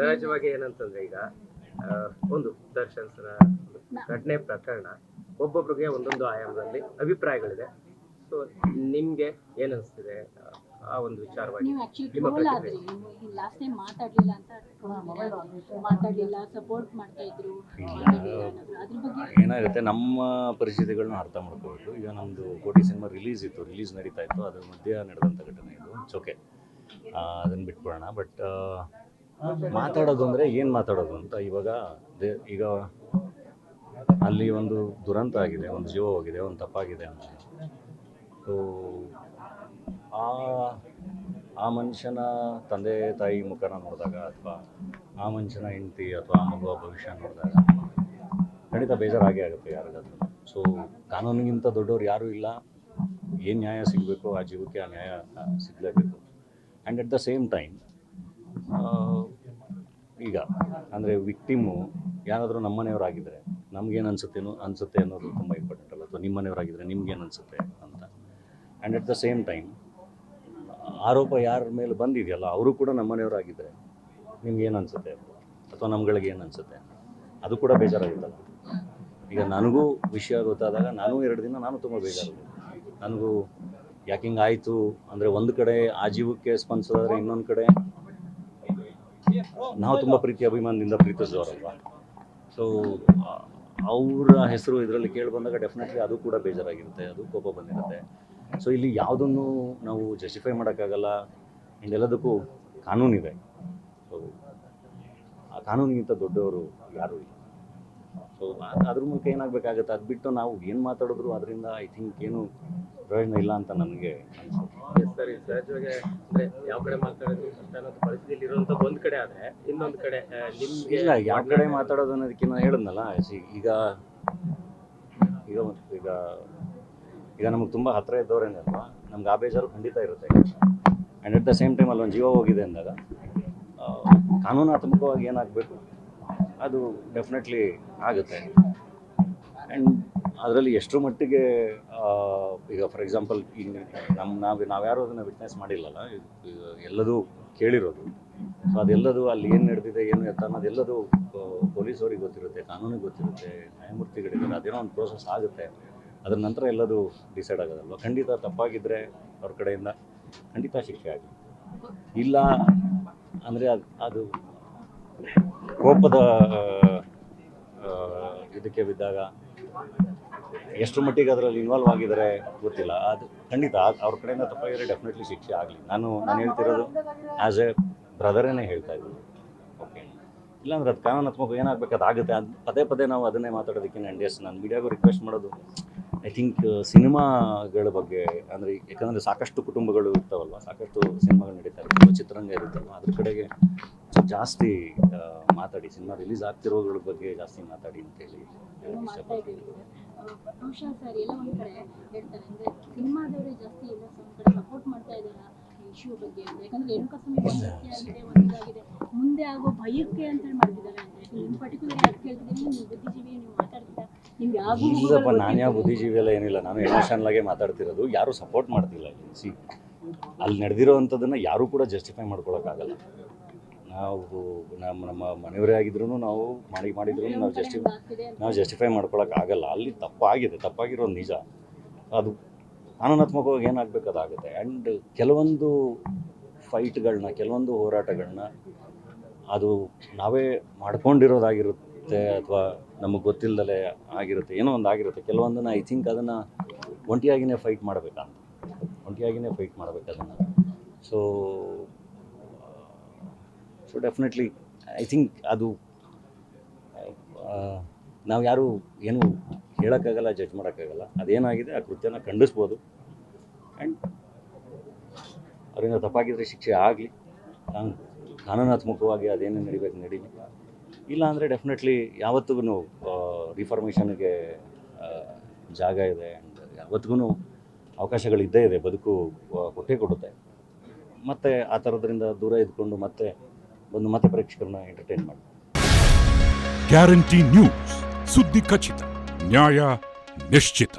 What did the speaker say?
ಸಹಜವಾಗಿ ಏನಂತಂದ್ರೆ ಈಗ ಒಂದು ದರ್ಶನ್ ಘಟನೆ ಪ್ರಕರಣ ಒಬ್ಬೊಬ್ರಿಗೆ ಒಂದೊಂದು ಆಯಾಮದಲ್ಲಿ ಅಭಿಪ್ರಾಯಗಳಿದೆ. ಸೊ ನಿಮ್ಗೆ ಏನ್ ಅನ್ಸ್ತಿದೆ ಆ, ಒಂದು ವಿಚಾರವಾಗಿ? ನೀವು ಆಕ್ಚುಲಿ ನಿಮ್ಮ ಆದ್ರಿ. ನೀವು ಲಾಸ್ಟ್ ಟೈಮ್ ಮಾತಾಡ್ಲಿಲ್ಲ ಅಂತ ಮಾತಾಡ್ಲಿಲ್ಲ ಸಪೋರ್ಟ್ ಮಾಡ್ತಾ ಇದ್ರು. ಅದ್ರ ಬಗ್ಗೆ ಏನಾಗುತ್ತೆ ನಮ್ಮ ಪರಿಸ್ಥಿತಿಗಳನ್ನ ಅರ್ಥ ಮಾಡ್ಕೋಬೇಕು ಈಗ ನಮ್ಮದು ಕೋಟಿ ಸಿನಿಮಾ ರಿಲೀಸ್ ಇತ್ತು ರಿಲೀಸ್ ನಡೀತಾ ಇತ್ತು. ಅದ್ರ ಮಧ್ಯೆ ನಡೆದಂಥ ಘಟನೆ ಇದು. ಓಕೆ ಅದನ್ನು ಬಿಟ್ಕೊಳ್ಳೋಣ ಬಟ್ ಮಾತಾಡೋದು ಅಂದರೆ ಏನು ಮಾತಾಡೋದು ಅಂತ ಇವಾಗ ಈಗ ಅಲ್ಲಿ ಒಂದು ದುರಂತ ಆಗಿದೆ, ಒಂದು ಜೀವ ಹೋಗಿದೆ, ಒಂದು ತಪ್ಪಾಗಿದೆ ಅಂತ. ಸೊ ಆ ಆ ಮನುಷ್ಯನ ತಂದೆ, ತಾಯಿ ಮುಖನ ನೋಡಿದಾಗ ಅಥವಾ ಆ ಮನುಷ್ಯನ ಹೆಂಡತಿ ಅಥವಾ ಆ ಮಗುವ ಭವಿಷ್ಯ ನೋಡಿದಾಗ ಖಂಡಿತ ಬೇಜಾರಾಗೇ ಆಗುತ್ತೆ ಯಾರಿಗಾದ್ರೂ. ಸೊ ಕಾನೂನಿಗಿಂತ ದೊಡ್ಡವ್ರು ಯಾರೂ ಇಲ್ಲ. ಏನು ನ್ಯಾಯ ಸಿಗಬೇಕು, ಆ ಜೀವಕ್ಕೆ ಆ ನ್ಯಾಯ ಸಿಗಲೇಬೇಕು. And at the same time ಈಗ ಅಂದರೆ ವಿಕ್ಟಿಮು ಯಾರಾದರೂ ನಮ್ಮನೆಯವರಾಗಿದ್ದರೆ ನಮಗೇನು ಅನಿಸುತ್ತೇನೋ, ಅನಿಸುತ್ತೆ ಅನ್ನೋದು ತುಂಬ ಇಂಪಾರ್ಟೆಂಟ್ ಅಲ್ಲ ಅಥವಾ ನಿಮ್ಮನೆಯವರಾಗಿದ್ದರೆ ನಿಮ್ಗೇನು ಅನಿಸುತ್ತೆ ಅಂತ. And at the same time ಆರೋಪ ಯಾರ ಮೇಲೆ ಬಂದಿದೆಯಲ್ಲ, ಅವರು ಕೂಡ ನಮ್ಮನೆಯವರಾಗಿದ್ದರೆ ನಿಮ್ಗೇನು ಅನಿಸುತ್ತೆ ಅಥವಾ ನಮ್ಗಳಿಗೆ ಏನು ಅನಿಸುತ್ತೆ ಅದು ಕೂಡ ಬೇಜಾರಾಗುತ್ತಲ್ಲ ಈಗ ನನಗೂ ವಿಷಯ ಗೊತ್ತಾದಾಗ ನಾನು ಎರಡು ದಿನ ನಾನು ತುಂಬ ಬೇಜಾರಾಗುತ್ತೆ ನನಗೂ ಯಾಕೆ ಹಿಂಗೆ ಆಯಿತು ಅಂದರೆ ಒಂದು ಕಡೆ ಆ ಜೀವಕ್ಕೆ ಸ್ಪಂದಿಸೋದಾದ್ರೆ ಇನ್ನೊಂದು ಕಡೆ ನಾವು ತುಂಬ ಪ್ರೀತಿ ಅಭಿಮಾನದಿಂದ ಪ್ರೀತಿಸಿದವರಲ್ವ? ಸೊ ಅವರ ಹೆಸರು ಇದರಲ್ಲಿ ಕೇಳಿ ಬಂದಾಗ ಡೆಫಿನೆಟ್ಲಿ ಅದು ಕೂಡ ಬೇಜಾರಾಗಿರುತ್ತೆ, ಅದು ಕೋಪ ಬಂದಿರುತ್ತೆ. ಸೊ ಇಲ್ಲಿ ಯಾವುದನ್ನು ನಾವು ಜಸ್ಟಿಫೈ ಮಾಡೋಕ್ಕಾಗಲ್ಲ ಆ್ಯಂಡ್ ಎಲ್ಲದಕ್ಕೂ ಕಾನೂನಿದೆ ಸೊ ಆ ಕಾನೂನಿಗಿಂತ ದೊಡ್ಡವರು ಯಾರು ಇಲ್ಲ. ಸೊ ಅದ್ರ ಮೂಲಕ ಏನಾಗಬೇಕಾಗತ್ತೆ? ಅದು ಬಿಟ್ಟು ನಾವು ಏನು ಮಾತಾಡಿದ್ರು, ಅದರಿಂದ ಐ ಥಿಂಕ್ ಏನು ಪ್ರಯೋಜನ ಇಲ್ಲ ಅಂತ ನನಗೆ ಅನಿಸುತ್ತೆ. ಸರಿ ಸಹಜವಾಗಿ ಅಂದ್ರೆ ಯಾವ ಕಡೆ ಮಾತಾಡೋದು ಕಷ್ಟ ಅನ್ನೋದು ಪರಿಸ್ಥಿತಿಯಲ್ಲಿ ಇರುವಂತ ಒಂದ್ ಕಡೆ ಆದ್ರೆ ಇನ್ನೊಂದ್ ಕಡೆ ನಿಮ್ಗೆ ಇಲ್ಲ ಯಾವ ಕಡೆ ಮಾತಾಡೋದು ಅನ್ನೋದಕ್ಕಿಂತ ಹೇಳಿದ್ನಲ್ಲ ಸಿ- ಈಗ ಈಗ ಒಂದು- ಈಗ ಈಗ ನಮಗೆ ತುಂಬ ಹತ್ತಿರ ಇದ್ದವರೇನಲ್ವಾ ನಮ್ಗೆ ಆ ಬೇಜಾರು ಖಂಡಿತ ಇರುತ್ತೆ. And at the same time ಅಲ್ಲೊಂದು ಜೀವ ಹೋಗಿದೆ ಅಂದಾಗ ಕಾನೂನಾತ್ಮಕವಾಗಿ ಏನಾಗಬೇಕು ಅದು ಡೆಫಿನೆಟ್ಲಿ ಆಗುತ್ತೆ. ಆ್ಯಂಡ್ ಅದರಲ್ಲಿ ಎಷ್ಟರ ಮಟ್ಟಿಗೆ ಈಗ ಫಾರ್ ಎಕ್ಸಾಂಪಲ್ ಈಗ ನಮ್ಮ ನಾವು ನಾವ್ಯಾರು ಅದನ್ನು ವಿಟ್ನೆಸ್ ಮಾಡಿಲ್ಲಲ್ಲ ಎಲ್ಲದೂ ಕೇಳಿರೋದು. ಸೊ ಅದೆಲ್ಲದೂ ಅಲ್ಲಿ ಏನು ನಡೆದಿದೆ, ಏನು ಎತ್ತ ಅನ್ನೋದೆಲ್ಲದೂ ಪೊಲೀಸವ್ರಿಗೆ ಗೊತ್ತಿರುತ್ತೆ, ಕಾನೂನಿಗೆ ಗೊತ್ತಿರುತ್ತೆ, ನ್ಯಾಯಮೂರ್ತಿಗಳಿದ್ದಾರೆ, ಅದೇನೋ ಒಂದು ಪ್ರೋಸೆಸ್ ಆಗುತ್ತೆ. ಅದರ ನಂತರ ಎಲ್ಲದು ಡಿಸೈಡ್ ಆಗೋದಲ್ವ? ಖಂಡಿತ ತಪ್ಪಾಗಿದ್ದರೆ ಅವ್ರ ಕಡೆಯಿಂದ ಖಂಡಿತ ಶಿಕ್ಷೆ ಆಗಿ ಇಲ್ಲ ಅಂದರೆ ಅದು ಅದು ಕೋಪದ ಇದಕ್ಕೆ ಬಿದ್ದಾಗ ಎಷ್ಟು ಮಟ್ಟಿಗೆ ಅದರಲ್ಲಿ ಇನ್ವಾಲ್ವ್ ಆಗಿದ್ದಾರೆ ಗೊತ್ತಿಲ್ಲ. ಅದು ಖಂಡಿತ ಅವ್ರ ಕಡೆಯಿಂದ ತಪ್ಪಾಗಿದ್ರೆ ಡೆಫಿನೆಟ್ಲಿ ಶಿಕ್ಷೆ ಆಗಲಿ. ನಾನು ನಾನು ಹೇಳ್ತಿರೋದು ಆ್ಯಸ್ ಎ ಬ್ರದರೇನೇ ಹೇಳ್ತಾ ಇದ್ದೀನಿ ಓಕೆ ಇಲ್ಲಾಂದ್ರೆ ಅದು ಕಾನೂನಾತ್ಮಕ ಏನಾಗಬೇಕು ಅದಾಗುತ್ತೆ ಅದು ಪದೇ ಪದೇ ನಾವು ಅದನ್ನೇ ಮಾತಾಡೋದಕ್ಕೆ ನಾನು ಎಸ್ ನಾನು ಮೀಡಿಯಾಗೂ ರಿಕ್ವೆಸ್ಟ್ ಮಾಡೋದು. ಐ ಥಿಂಕ್ ಸಿನಿಮಾಗಳ ಬಗ್ಗೆ, ಅಂದರೆ ಯಾಕಂದರೆ ಸಾಕಷ್ಟು ಕುಟುಂಬಗಳು ಇರ್ತಾವಲ್ವ? ಸಾಕಷ್ಟು ಸಿನಿಮಾಗಳು ನಡೀತಾ ಇರ್ತವೆ ಚಿತ್ರರಂಗ ಇರುತ್ತಲ್ವ ಅದ್ರ ಕಡೆಗೆ ಜಾಸ್ತಿ ಮಾತಾಡಿ. ಸಿನಿಮಾ ರಿಲೀಸ್ ಆಗ್ತಿರೋಗಳ ಬಗ್ಗೆ ಜಾಸ್ತಿ ಮಾತಾಡಿ ಅಂತೇಳಿ ಇಷ್ಟಪಡ್ತೀನಿ. ಬಹುಶಃ ಸರ್ ಎಲ್ಲ ಒಂದು ಕಡೆ ಹೇಳ್ತಾರೆ ಅಂದ್ರೆ ಸಿನಿಮಾದವರೇ ಜಾಸ್ತಿ ಎಲ್ಲ ಒಂದ್ ಕಡೆ ಸಪೋರ್ಟ್ ಮಾಡ್ತಾ ಇದ್ದಾರೆ ಇಶ್ಯೂ ಬಗ್ಗೆ ಅಂದ್ರೆ ಯಾಕಂದ್ರೆ ರೇಣುಕಾ ಸ್ವಾಮಿ ಒಂದು ಆಗಿದೆ ಒಂದು ಇದಾಗಿದೆ. ಮುಂದೆ ಆಗೋ ಭಯಕ್ಕೆ ಅಂತ ಹೇಳಿ ಮಾಡ್ತಿದ್ದಾರೆ ಅಂತ ನಿಮ್ ಪರ್ಟಿಕ್ಯುಲರ್ ಯಾಕೆ ಕೇಳ್ತಿದ್ದೀನಿ ನೀವು ಬುದ್ಧಿಜೀವಿ ನೀವು ಮಾತಾಡ್ತಿದ್ದ ನಿಮ್ಗೆ ಇಲ್ಲಪ್ಪ ನಾನು ಯಾವ ಬುದ್ಧಿಜೀವಿ ಎಲ್ಲ ಏನಿಲ್ಲ. ನಾನು ಎಮೋಷನಲ್ ಆಗೇ ಮಾತಾಡ್ತಿರೋದು ಯಾರೂ ಸಪೋರ್ಟ್ ಮಾಡ್ತಿಲ್ಲ ಇಲ್ಲಿ. ಸಿ ಅಲ್ಲಿ ನಡೆದಿರೋ ಅಂಥದ್ದನ್ನು ಯಾರೂ ಕೂಡ ಜಸ್ಟಿಫೈ ಮಾಡ್ಕೊಳಕ್ಕಾಗಲ್ಲ. ನಾವು ನಮ್ಮ ನಮ್ಮ ಮನೆಯವರೇ ಆಗಿದ್ರು ನಾವು ಮಾಡಿ ಮಾಡಿದ್ರು ನಾವು ಜಸ್ಟಿ ನಾವು ಜಸ್ಟಿಫೈ ಮಾಡ್ಕೊಳಕ್ಕೆ ಆಗಲ್ಲ. ಅಲ್ಲಿ ತಪ್ಪಾಗಿದೆ ತಪ್ಪಾಗಿರೋದು ನಿಜ. ಅದು ಕಾನೂನಾತ್ಮಕವಾಗಿ ಏನಾಗಬೇಕು ಅದಾಗುತ್ತೆ. ಆ್ಯಂಡ್ ಕೆಲವೊಂದು ಫೈಟ್ಗಳನ್ನ ಕೆಲವೊಂದು ಹೋರಾಟಗಳನ್ನ ಅದು ನಾವೇ ಮಾಡ್ಕೊಂಡಿರೋದಾಗಿರುತ್ತೆ ಅಥವಾ ನಮಗೆ ಗೊತ್ತಿಲ್ಲದಲೇ ಆಗಿರುತ್ತೆ ಏನೋ ಒಂದು ಆಗಿರುತ್ತೆ. ಕೆಲವೊಂದನ್ನು ಐ ಥಿಂಕ್ ಅದನ್ನು ಒಂಟಿಯಾಗಿನೇ ಫೈಟ್ ಮಾಡಬೇಕಂತ. ಒಂಟಿಯಾಗಿನೇ ಫೈಟ್ ಮಾಡಬೇಕು ಅದನ್ನು so so definitely I think ಅದು ನಾವು ಯಾರು ಏನು ಹೇಳೋಕ್ಕಾಗಲ್ಲ ಜಡ್ಜ್ ಮಾಡೋಕ್ಕಾಗಲ್ಲ, ಅದೇನಾಗಿದೆ, ಆ ಕೃತ್ಯನ ಖಂಡಿಸ್ಬೋದು. ಆ್ಯಂಡ್ ಅವರಿಂದ ತಪ್ಪಾಗಿದ್ದರೆ ಶಿಕ್ಷೆ ಆಗಲಿ ನಾನು ಕಾನೂನಾತ್ಮಕವಾಗಿ ಅದೇನೇ ನಡಿಬೇಕು, ನಡೀಲಿ. ಇಲ್ಲ ಅಂದರೆ ಡೆಫಿನೆಟ್ಲಿ ಯಾವತ್ತಿಗೂ ರಿಫಾರ್ಮೇಷನ್ಗೆ ಜಾಗ ಇದೆ ಆ್ಯಂಡ್ ಯಾವತ್ತಿಗೂ ಅವಕಾಶಗಳಿದ್ದೇ ಇದೆ, ಬದುಕು ಕೊಟ್ಟೇ ಕೊಡುತ್ತೆ. ಮತ್ತು ಆ ಥರದ್ರಿಂದ ದೂರ ಇದ್ಕೊಂಡು ಮತ್ತೆ ಬಂದು ಮತ್ತೆ ಪ್ರೇಕ್ಷಕರನ್ನ ಎಂಟರ್ಟೈನ್ ಮಾಡಿ ಗ್ಯಾರಂಟಿ ನ್ಯೂಸ್ ಸುದ್ದಿ ಖಚಿತ ನ್ಯಾಯ ನಿಶ್ಚಿತ.